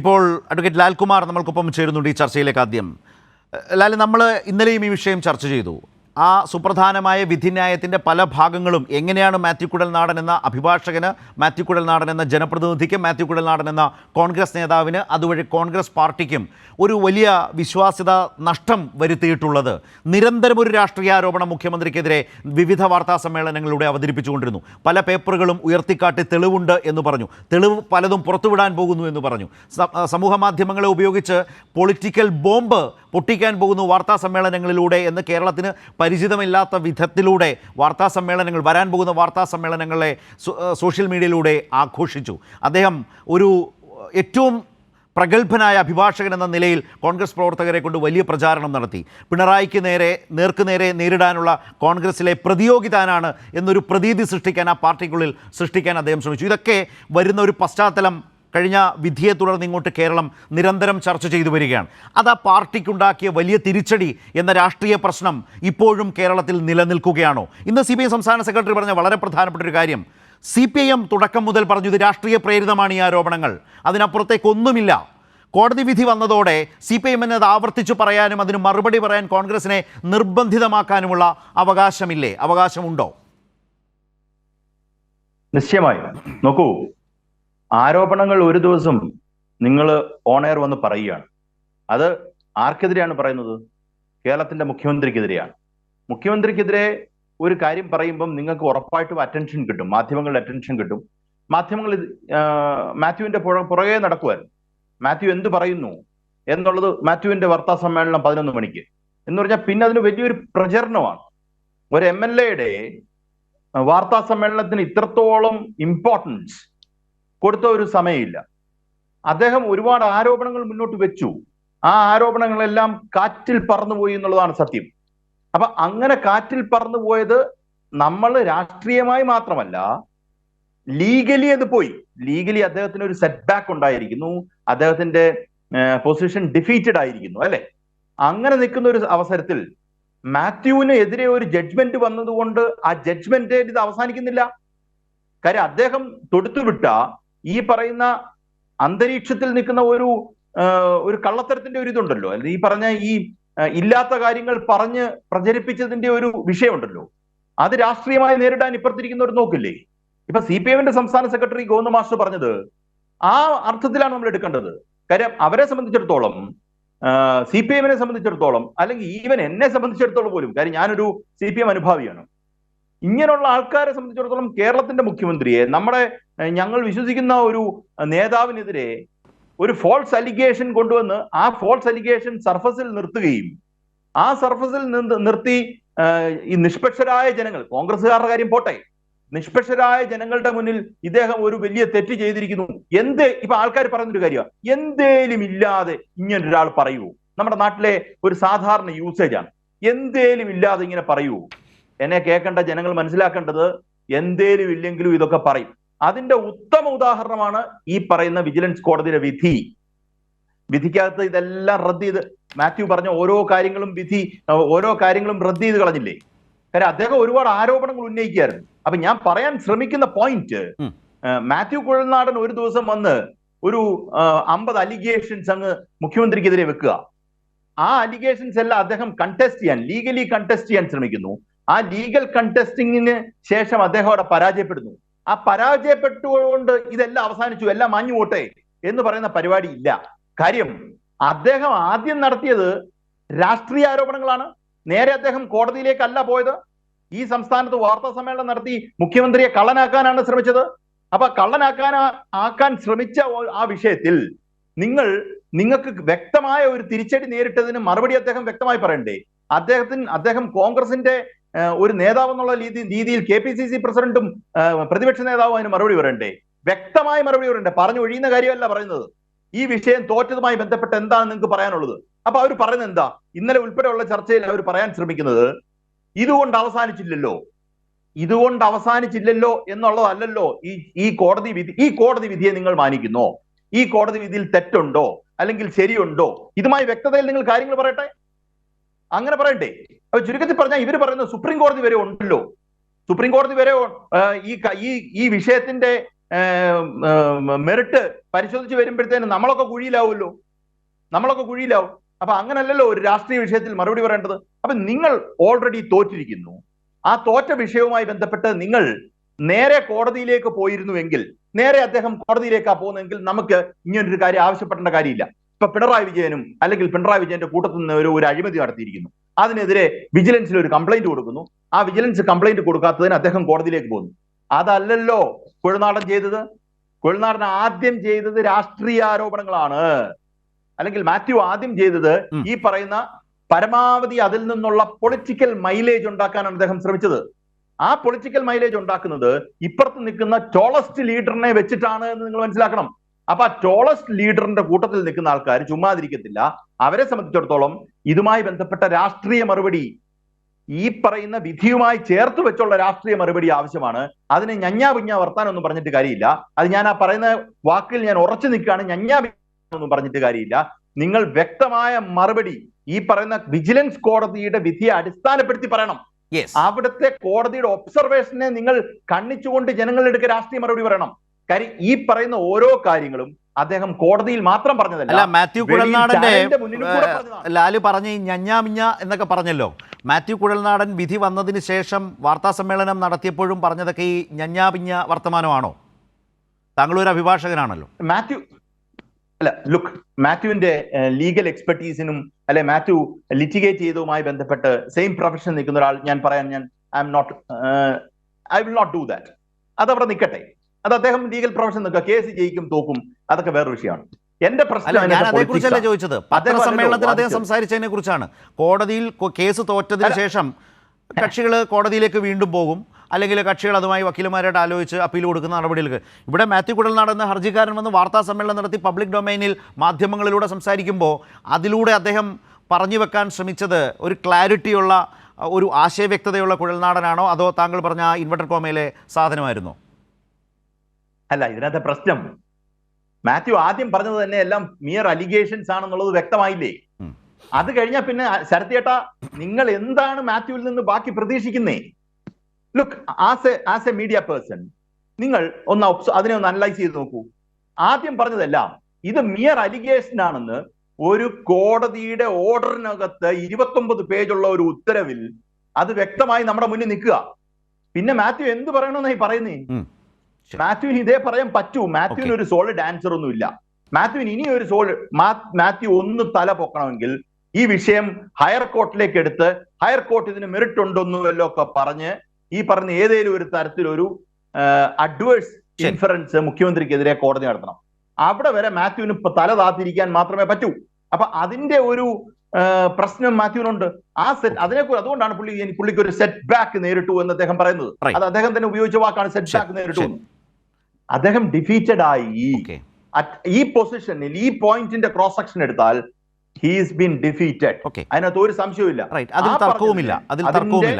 ഇപ്പോൾ അഡ്വക്കേറ്റ് ലാൽകുമാർ നമ്മൾക്കൊപ്പം ചേരുന്നുണ്ട് ഈ ചർച്ചയിലേക്ക് ആദ്യം. ലാൽ നമ്മൾ ഇന്നലെയും ഈ വിഷയം ചർച്ച ചെയ്തു. ആ സുപ്രധാനമായ വിധിന്യായത്തിന്റെ പല ഭാഗങ്ങളും എങ്ങനെയാണ് മാത്യു കുഴൽനാടൻ എന്ന അഭിഭാഷകന് മാത്യു കുഴൽനാടൻ എന്ന ജനപ്രതിനിധിക്ക് മാത്യു കുഴൽനാടൻ എന്ന കോൺഗ്രസ് നേതാവിന് അതുവഴി കോൺഗ്രസ് പാർട്ടിക്കും ഒരു വലിയ വിശ്വാസ്യത നഷ്ടം വരുത്തിയിട്ടുള്ളത്. നിരന്തരം ഒരു രാഷ്ട്രീയ ആരോപണം മുഖ്യമന്ത്രിക്കെതിരെ വിവിധ വാർത്താ സമ്മേളനങ്ങളിലൂടെ അവതരിപ്പിച്ചുകൊണ്ടിരുന്നു. പല പേപ്പറുകളും ഉയർത്തിക്കാട്ടി തെളിവുണ്ട് എന്ന് പറഞ്ഞു. തെളിവ് പലതും പുറത്തുവിടാൻ പോകുന്നു എന്ന് പറഞ്ഞു. സമൂഹ മാധ്യമങ്ങളെ ഉപയോഗിച്ച് പൊളിറ്റിക്കൽ ബോംബ് പൊട്ടിക്കാൻ പോകുന്നു വാർത്താ സമ്മേളനങ്ങളിലൂടെ എന്ന് കേരളത്തിന് പരിചിതമില്ലാത്ത വിധത്തിലൂടെ വാർത്താ സമ്മേളനങ്ങൾ വരാൻ പോകുന്ന വാർത്താ സമ്മേളനങ്ങളെ സോഷ്യൽ മീഡിയയിലൂടെ ആഘോഷിച്ചു. അദ്ദേഹം ഒരു ഏറ്റവും പ്രഗത്ഭനായ അഭിഭാഷകൻ എന്ന നിലയിൽ കോൺഗ്രസ് പ്രവർത്തകരെ കൊണ്ട് വലിയ പ്രചാരണം നടത്തി. പിണറായിക്ക് നേരെ നേർക്ക് നേരെ നേരിടാനുള്ള കോൺഗ്രസിലെ പ്രതിയോഗിതാനാണ് എന്നൊരു പ്രതീതി സൃഷ്ടിക്കാൻ ആ പാർട്ടിക്കുള്ളിൽ സൃഷ്ടിക്കാൻ അദ്ദേഹം ശ്രമിച്ചു. ഇതൊക്കെ വരുന്ന ഒരു പശ്ചാത്തലം കഴിഞ്ഞ വിധിയെ തുടർന്ന് ഇങ്ങോട്ട് കേരളം നിരന്തരം ചർച്ച ചെയ്തു വരികയാണ്. അത് ആ പാർട്ടിക്കുണ്ടാക്കിയ വലിയ തിരിച്ചടി എന്ന രാഷ്ട്രീയ പ്രശ്നം ഇപ്പോഴും കേരളത്തിൽ നിലനിൽക്കുകയാണോ? ഇന്ന് സി സംസ്ഥാന സെക്രട്ടറി പറഞ്ഞ വളരെ പ്രധാനപ്പെട്ട ഒരു കാര്യം. സി പി ഐ എം തുടക്കം മുതൽ പറഞ്ഞു ഇത് രാഷ്ട്രീയ പ്രേരിതമാണ് ഈ ആരോപണങ്ങൾ. അതിനപ്പുറത്തേക്കൊന്നുമില്ല. കോടതി വിധി വന്നതോടെ സി പി എമ്മിന് അത് ആവർത്തിച്ചു പറയാനും അതിന് മറുപടി പറയാൻ കോൺഗ്രസിനെ നിർബന്ധിതമാക്കാനുമുള്ള അവകാശമില്ലേ? അവകാശമുണ്ടോ? നിശ്ചയമായും. നോക്കൂ ആരോപണങ്ങൾ ഒരു ദിവസം നിങ്ങൾ ഓൺ എയർ വന്ന് പറയുകയാണ്. അത് ആർക്കെതിരെയാണ് പറയുന്നത്? കേരളത്തിന്റെ മുഖ്യമന്ത്രിക്കെതിരെയാണ്. മുഖ്യമന്ത്രിക്കെതിരെ ഒരു കാര്യം പറയുമ്പം നിങ്ങൾക്ക് ഉറപ്പായിട്ടും അറ്റൻഷൻ കിട്ടും. മാധ്യമങ്ങളുടെ അറ്റൻഷൻ കിട്ടും. മാധ്യമങ്ങൾ മാത്യുവിന്റെ പുറ- പുറകെ നടക്കുമായിരുന്നു മാത്യു എന്ത് പറയുന്നു എന്നുള്ളത് മാത്യുവിന്റെ വാർത്താ സമ്മേളനം പതിനൊന്ന് മണിക്ക്. എന്ന് പറഞ്ഞാൽ പിന്നെ അതിന് വലിയൊരു പ്രചരണമാണ്. ഒരു എം എൽ എയുടെ വാർത്താ സമ്മേളനത്തിന് ഇത്രത്തോളം ഇമ്പോർട്ടൻസ് കൊടുത്ത ഒരു സമയമില്ല. അദ്ദേഹം ഒരുപാട് ആരോപണങ്ങൾ മുന്നോട്ട് വെച്ചു. ആ ആരോപണങ്ങളെല്ലാം കാറ്റിൽ പറന്നുപോയി എന്നുള്ളതാണ് സത്യം. അപ്പൊ അങ്ങനെ കാറ്റിൽ പറന്നുപോയത് നമ്മൾ രാഷ്ട്രീയമായി മാത്രമല്ല ലീഗലി അത് പോയി. ലീഗലി അദ്ദേഹത്തിന് ഒരു സെറ്റ് ബാക്ക് ഉണ്ടായിരിക്കുന്നു. അദ്ദേഹത്തിന്റെ പൊസിഷൻ ഡിഫീറ്റഡ് ആയിരിക്കുന്നു അല്ലെ? അങ്ങനെ നിൽക്കുന്ന ഒരു അവസരത്തിൽ മാത്യുവിന് എതിരെ ഒരു ജഡ്ജ്മെന്റ് വന്നതുകൊണ്ട് ആ ജഡ്ജ്മെന്റ് ഇത് അവസാനിക്കുന്നില്ല. കാര്യം അദ്ദേഹം തൊടുത്തുവിട്ട ഈ പറയുന്ന അന്തരീക്ഷത്തിൽ നിൽക്കുന്ന ഒരു ഒരു കള്ളത്തരത്തിന്റെ ഒരു ഇതുണ്ടല്ലോ. അല്ലെങ്കിൽ ഈ പറഞ്ഞ ഈ ഇല്ലാത്ത കാര്യങ്ങൾ പറഞ്ഞ് പ്രചരിപ്പിച്ചതിന്റെ ഒരു വിഷയമുണ്ടല്ലോ. അത് രാഷ്ട്രീയമായി നേരിടാൻ ഇപ്പുറത്തിരിക്കുന്നവർ നോക്കില്ലേ? ഇപ്പൊ സി പി എമ്മിന്റെ സംസ്ഥാന സെക്രട്ടറി ഗോവിന്ദ മാസ്റ്റർ പറഞ്ഞത് ആ അർത്ഥത്തിലാണ് നമ്മൾ എടുക്കേണ്ടത്. കാര്യം അവരെ സംബന്ധിച്ചിടത്തോളം സി പി എമ്മിനെ സംബന്ധിച്ചിടത്തോളം അല്ലെങ്കിൽ ഈവൻ എന്നെ സംബന്ധിച്ചിടത്തോളം പോലും കാര്യം ഞാനൊരു സി പി എം അനുഭാവിയാണ്. ഇങ്ങനെയുള്ള ആൾക്കാരെ സംബന്ധിച്ചിടത്തോളം കേരളത്തിന്റെ മുഖ്യമന്ത്രിയെ നമ്മുടെ ഞങ്ങൾ വിശ്വസിക്കുന്ന ഒരു നേതാവിനെതിരെ ഒരു ഫോൾസ് അലിഗേഷൻ കൊണ്ടുവന്ന് ആ ഫോൾസ് അലിഗേഷൻ സർഫസിൽ നിർത്തുകയും ആ സർഫസിൽ നിന്ന് നിർത്തി ഈ നിഷ്പക്ഷരായ ജനങ്ങൾ കോൺഗ്രസ്സുകാരുടെ കാര്യം പോട്ടെ നിഷ്പക്ഷരായ ജനങ്ങളുടെ മുന്നിൽ ഇദ്ദേഹം ഒരു വലിയ തെറ്റ് ചെയ്തിരിക്കുന്നു. എന്ത് ഇപ്പൊ ആൾക്കാർ പറയുന്നൊരു കാര്യമാണ് എന്തേലും ഇല്ലാതെ ഇങ്ങനെ ഒരാൾ പറയൂ. നമ്മുടെ നാട്ടിലെ ഒരു സാധാരണ യൂസേജ് ആണ്. എന്തേലും ഇല്ലാതെ ഇങ്ങനെ പറയൂ. എന്നെ കേൾക്കേണ്ട ജനങ്ങൾ മനസ്സിലാക്കേണ്ടത് എന്തേലും ഇല്ലെങ്കിലും ഇതൊക്കെ പറയും. അതിന്റെ ഉത്തമ ഉദാഹരണമാണ് ഈ പറയുന്ന വിജിലൻസ് കോടതിയുടെ വിധി. വിധിക്കകത്ത് ഇതെല്ലാം റദ്ദ് ചെയ്ത് മാത്യു പറഞ്ഞ ഓരോ കാര്യങ്ങളും വിധി ഓരോ കാര്യങ്ങളും റദ്ദ് ചെയ്ത് കളഞ്ഞില്ലേ? കാര്യം അദ്ദേഹം ഒരുപാട് ആരോപണങ്ങൾ ഉന്നയിക്കുകയായിരുന്നു. അപ്പൊ ഞാൻ പറയാൻ ശ്രമിക്കുന്ന പോയിന്റ് മാത്യു കുഴൽനാടൻ ഒരു ദിവസം വന്ന് ഒരു അമ്പത് അലിഗേഷൻസ് അങ്ങ് മുഖ്യമന്ത്രിക്കെതിരെ വെക്കുക. ആ അലിഗേഷൻസ് എല്ലാം അദ്ദേഹം കണ്ടസ്റ്റ് ചെയ്യാൻ ലീഗലി കണ്ടസ്റ്റ് ചെയ്യാൻ ശ്രമിക്കുന്നു. ആ ലീഗൽ കണ്ടസ്റ്റിങ്ങിന് ശേഷം അദ്ദേഹം അവിടെ പരാജയപ്പെടുന്നു. ആ പരാജയപ്പെട്ടുകൊണ്ട് ഇതെല്ലാം അവസാനിച്ചു എല്ലാം മാഞ്ഞു പോട്ടെ എന്ന് പറയുന്ന പരിപാടി ഇല്ല കാര്യം അദ്ദേഹം ആദ്യം നടത്തിയത് രാഷ്ട്രീയ ആരോപണങ്ങളാണ്. നേരെ അദ്ദേഹം കോടതിയിലേക്കല്ല പോയത്. ഈ സംസ്ഥാനത്ത് വാർത്താ സമ്മേളനം നടത്തി മുഖ്യമന്ത്രിയെ കള്ളനാക്കാനാണ് ശ്രമിച്ചത്. അപ്പൊ കള്ളനാക്കാൻ ആക്കാൻ ശ്രമിച്ച ആ വിഷയത്തിൽ നിങ്ങൾ നിങ്ങൾക്ക് വ്യക്തമായ ഒരു തിരിച്ചടി നേരിട്ടതിന് മറുപടി അദ്ദേഹം വ്യക്തമായി പറയണ്ടേ? അദ്ദേഹത്തിന് അദ്ദേഹം കോൺഗ്രസിന്റെ ഒരു നേതാവ് എന്നുള്ള രീതി രീതിയിൽ കെ പി സി സി പ്രസിഡന്റും പ്രതിപക്ഷ നേതാവും അതിന് മറുപടി പറയണ്ടേ? വ്യക്തമായ മറുപടി പറയണ്ടേ? പറഞ്ഞു ഒഴിയുന്ന കാര്യമല്ല പറയുന്നത്. ഈ വിഷയം തോറ്റതുമായി ബന്ധപ്പെട്ട് എന്താണ് നിങ്ങൾക്ക് പറയാനുള്ളത്? അപ്പൊ അവർ പറയുന്നത് എന്താ? ഇന്നലെ ഉൾപ്പെടെയുള്ള ചർച്ചയിൽ അവർ പറയാൻ ശ്രമിക്കുന്നത് ഇതുകൊണ്ട് അവസാനിച്ചില്ലല്ലോ. ഇതുകൊണ്ട് അവസാനിച്ചില്ലല്ലോ എന്നുള്ളതല്ലല്ലോ ഈ ഈ കോടതി വിധി ഈ കോടതി വിധിയെ നിങ്ങൾ മാനിക്കുന്നോ? ഈ കോടതി വിധിയിൽ തെറ്റുണ്ടോ? അല്ലെങ്കിൽ ശരിയുണ്ടോ? ഇതുമായി വ്യക്തതയിൽ നിങ്ങൾ കാര്യങ്ങൾ പറയട്ടെ? അങ്ങനെ പറയട്ടെ അപ്പൊ ചുരുക്കത്തിൽ പറഞ്ഞാൽ ഇവർ പറയുന്നത് സുപ്രീം കോടതി വരെ ഉണ്ടല്ലോ. സുപ്രീം കോടതി വരെ ഈ ഈ ഈ വിഷയത്തിന്റെ മെറിറ്റ് പരിശോധിച്ച് വരുമ്പോഴത്തേന് നമ്മളൊക്കെ കുഴിയിലാവുമല്ലോ. നമ്മളൊക്കെ കുഴിയിലാവും. അപ്പൊ അങ്ങനല്ലല്ലോ ഒരു രാഷ്ട്രീയ വിഷയത്തിൽ മറുപടി പറയേണ്ടത്. അപ്പൊ നിങ്ങൾ ഓൾറെഡി തോറ്റിരിക്കുന്നു. ആ തോറ്റ വിഷയവുമായി ബന്ധപ്പെട്ട് നിങ്ങൾ നേരെ കോടതിയിലേക്ക് പോയിരുന്നുവെങ്കിൽ നേരെ അദ്ദേഹം കോടതിയിലേക്കാ പോകുന്നതെങ്കിൽ നമുക്ക് ഇങ്ങനൊരു കാര്യം ആവശ്യപ്പെടേണ്ട കാര്യമില്ല. ഇപ്പൊ പിണറായി വിജയനും അല്ലെങ്കിൽ പിണറായി വിജയന്റെ കൂട്ടത്തിൽ നിന്ന് ഒരു ഒരു അഴിമതി നടത്തിയിരിക്കുന്നു. അതിനെതിരെ വിജിലൻസിൽ ഒരു കംപ്ലൈന്റ് കൊടുക്കുന്നു. ആ വിജിലൻസ് കംപ്ലൈന്റ് കൊടുക്കാത്തതിന് അദ്ദേഹം കോടതിയിലേക്ക് പോകുന്നു. അതല്ലല്ലോ കുഴനാടൻ ചെയ്തത്. കുഴനാടൻ ആദ്യം ചെയ്തത് രാഷ്ട്രീയ ആരോപണങ്ങളാണ്. അല്ലെങ്കിൽ മാത്യു ആദ്യം ചെയ്തത് ഈ പറയുന്ന പരമാവധി അതിൽ നിന്നുള്ള പൊളിറ്റിക്കൽ മൈലേജ് ഉണ്ടാക്കാനാണ് അദ്ദേഹം ശ്രമിച്ചത്. ആ പൊളിറ്റിക്കൽ മൈലേജ് ഉണ്ടാക്കുന്നത് ഇപ്പുറത്ത് നിൽക്കുന്ന ടോളസ്റ്റ് ലീഡറിനെ വെച്ചിട്ടാണ് എന്ന് നിങ്ങൾ മനസ്സിലാക്കണം. അപ്പൊ ആ ടോളസ്റ്റ് ലീഡറിന്റെ കൂട്ടത്തിൽ നിൽക്കുന്ന ആൾക്കാർ ചുമ്മാതിരിക്കത്തില്ല. അവരെ സംബന്ധിച്ചിടത്തോളം ഇതുമായി ബന്ധപ്പെട്ട രാഷ്ട്രീയ മറുപടി ഈ പറയുന്ന വിധിയുമായി ചേർത്ത് വെച്ചുള്ള രാഷ്ട്രീയ മറുപടി ആവശ്യമാണ്. അതിന് ഞഞ്ഞാ പിഞ്ഞാ വർത്താനൊന്നും പറഞ്ഞിട്ട് കാര്യമില്ല. അത് ഞാൻ ആ പറയുന്ന വാക്കിൽ ഞാൻ ഉറച്ചു നിൽക്കുകയാണ്. ഞഞ്ഞാ ഒന്നും പറഞ്ഞിട്ട് കാര്യമില്ല. നിങ്ങൾ വ്യക്തമായ മറുപടി ഈ പറയുന്ന വിജിലൻസ് കോടതിയുടെ വിധിയെ അടിസ്ഥാനപ്പെടുത്തി പറയണം. അവിടുത്തെ കോടതിയുടെ ഒബ്സർവേഷനെ നിങ്ങൾ കണ്ണിച്ചുകൊണ്ട് ജനങ്ങളുടെ രാഷ്ട്രീയ മറുപടി പറയണം. കാര്യം ഈ പറയുന്ന ഓരോ കാര്യങ്ങളും അദ്ദേഹം കോടതിയിൽ മാത്രം അല്ല പറഞ്ഞതല്ല മാത്യു വെളിയിൽ കുഴൽനാടന്റെ ലാലു പറഞ്ഞ ഈ ഞഞ്ഞാമിഞ്ഞ എന്നൊക്കെ പറഞ്ഞല്ലോ. മാത്യു കുഴൽനാടൻ വിധി വന്നതിന് ശേഷം വാർത്താ സമ്മേളനം നടത്തിയപ്പോഴും പറഞ്ഞതൊക്കെ ഈ ഞഞ്ഞാപിഞ്ഞ വർത്തമാനമാണോ? താങ്കൾ ഒരു അഭിഭാഷകനാണല്ലോ. മാത്യു അല്ല ലുക്ക് മാത്യുവിന്റെ ലീഗൽ എക്സ്പെർട്ടീസിനും അല്ലെ മാത്യു ലിറ്റിഗേറ്റ് ചെയ്തതുമായി ബന്ധപ്പെട്ട് സെയിം പ്രൊഫഷൻ നിൽക്കുന്ന ഒരാൾ ഞാൻ പറയാൻ ഞാൻ I am not I will not do that അത് അവിടെ നിൽക്കട്ടെ. അത് അദ്ദേഹം ലീഗൽ പ്രൊഫഷൻ നിൽക്കുക കേസ് ജയിക്കും തോക്കും. അതൊക്കെ വേറെ വിഷയമാണ്. എന്റെ പ്രശ്നം ഞാൻ അതേക്കുറിച്ചല്ല ചോദിച്ചത്. പത്രസമ്മേളനത്തിൽ അദ്ദേഹം. സംസാരിച്ചതിനെ കുറിച്ചാണ് കോടതിയിൽ കേസ് തോറ്റതിന് ശേഷം കക്ഷികൾ കോടതിയിലേക്ക് വീണ്ടും പോകും. അല്ലെങ്കിൽ കക്ഷികൾ അതുമായി വക്കീലുമാരായിട്ട് ആലോചിച്ച് അപ്പീൽ കൊടുക്കുന്ന നടപടികൾക്ക്. ഇവിടെ മാത്യു കുടൽ നടന്ന ഹർജിക്കാരൻ വന്ന് വാർത്താ സമ്മേളനം നടത്തി പബ്ലിക് ഡൊമൈനിൽ മാധ്യമങ്ങളിലൂടെ സംസാരിക്കുമ്പോൾ അതിലൂടെ അദ്ദേഹം പറഞ്ഞു വെക്കാൻ ശ്രമിച്ചത് ഒരു ക്ലാരിറ്റിയുള്ള ഒരു ആശയവ്യക്തതയുള്ള കുഴൽനാടനാണോ അതോ താങ്കൾ പറഞ്ഞ ഇൻവെർട്ടർ കോമയിലെ സാധനമായിരുന്നോ? അല്ല ഇതിനകത്തെ പ്രശ്നം. മാത്യു ആദ്യം പറഞ്ഞത് തന്നെ എല്ലാം മിയർ അലിഗേഷൻസ് ആണെന്നുള്ളത് വ്യക്തമായില്ലേ? അത് കഴിഞ്ഞാൽ പിന്നെ ശരത് ചേട്ടാ നിങ്ങൾ എന്താണ് മാത്യുവിൽ നിന്ന് ബാക്കി പ്രതീക്ഷിക്കുന്നേ? Look as a as a media person നിങ്ങൾ ഒന്ന് അതിനെ ഒന്ന് അനലൈസ് ചെയ്ത് നോക്കൂ. ആദ്യം പറഞ്ഞതെല്ലാം ഇത് മിയർ അലിഗേഷൻ ആണെന്ന് ഒരു കോടതിയുടെ ഓർഡറിനകത്ത് ഇരുപത്തൊമ്പത് പേജുള്ള ഒരു ഉത്തരവിൽ അത് വ്യക്തമായി നമ്മുടെ മുന്നിൽ നിൽക്കുക. പിന്നെ മാത്യു എന്ത് പറയണമെന്നായി പറയുന്നേ. മാത്യുവിന് ഇതേ പറയാൻ പറ്റൂ. മാത്യുവിന് ഒരു സോളിഡ് ആൻസർ ഒന്നും ഇല്ല. മാത്യുവിന് ഇനി ഒരു സോൾ മാത്യു ഒന്ന് തല പൊക്കണമെങ്കിൽ ഈ വിഷയം ഹയർ കോർട്ടിലേക്ക് എടുത്ത് ഹയർ കോർട്ട് ഇതിന് മെറിറ്റ് ഉണ്ടോന്നുമല്ലോ ഒക്കെ പറഞ്ഞ് ഈ പറഞ്ഞ ഏതെങ്കിലും ഒരു തരത്തിലൊരു അഡ്വേഴ്സ്. ഇൻഫറൻസ് മുഖ്യമന്ത്രിക്കെതിരെ കോടതി നടത്തണം. അവിടെ വരെ മാത്യുവിന് ഇപ്പൊ തല താത്തിരിക്കാൻ മാത്രമേ പറ്റൂ. അപ്പൊ അതിന്റെ ഒരു പ്രശ്നം മാത്യുവിനുണ്ട്. ആ സെറ്റ് അതിനെ അതുകൊണ്ടാണ് പുള്ളി പുള്ളിക്ക് ഒരു സെറ്റ് ബാക്ക് നേരിട്ടു എന്ന് അദ്ദേഹം പറയുന്നത്. അത് അദ്ദേഹം തന്നെ ഉപയോഗിച്ച വാക്കാണ് സെറ്റ് ബാക്ക് നേരിട്ടു. അദ്ദേഹം ഡിഫീറ്റഡ് ആയി. ഈ പൊസിഷനിൽ ഈ പോയിന്റിന്റെ ക്രോസ് സെക്ഷൻ എടുത്താൽ ഹീസ് ബീൻ ഡിഫീറ്റഡ് ഓക്കെ അതിനകത്ത് ഒരു സംശയവുമില്ല. അതിൽ തർക്കവുമില്ല. അതിൽ തർക്കവുമില്ല.